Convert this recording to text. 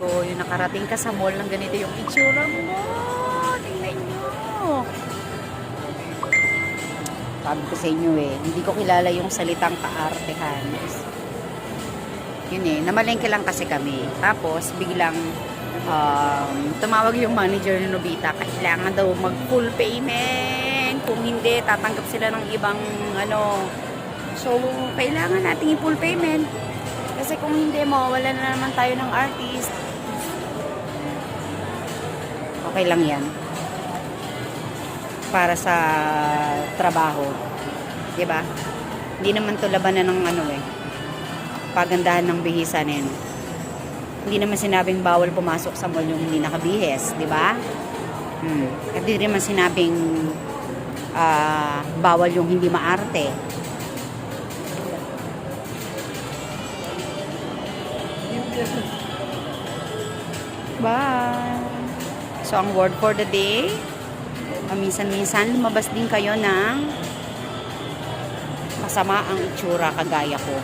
So, yung nakarating ka sa mall ng ganito yung itsura mo. Tingnan nyo. Sabi ko sa inyo eh, hindi ko kilala yung salitang kaartehan. Yun eh, namalengke lang kasi kami. Tapos, biglang um, tumawag yung manager ni Nobita, kailangan daw mag full payment. Kung hindi, tatanggap sila ng ibang ano. So, kailangan nating i-full payment. Kasi kung hindi, mawawala na naman tayo ng artist. Okay lang yan. Para sa trabaho. ba? Hindi naman to labanan ng ano eh. Pagandahan ng bihisan eh. Hindi naman sinabing bawal pumasok sa mall yung hindi nakabihis, 'di ba? Hmm. At hindi naman sinabing ah, bawal yung hindi maarte. Bye! So, ang word for the day, paminsan-minsan lumabas din kayo ng masama ang itsura kagaya ko.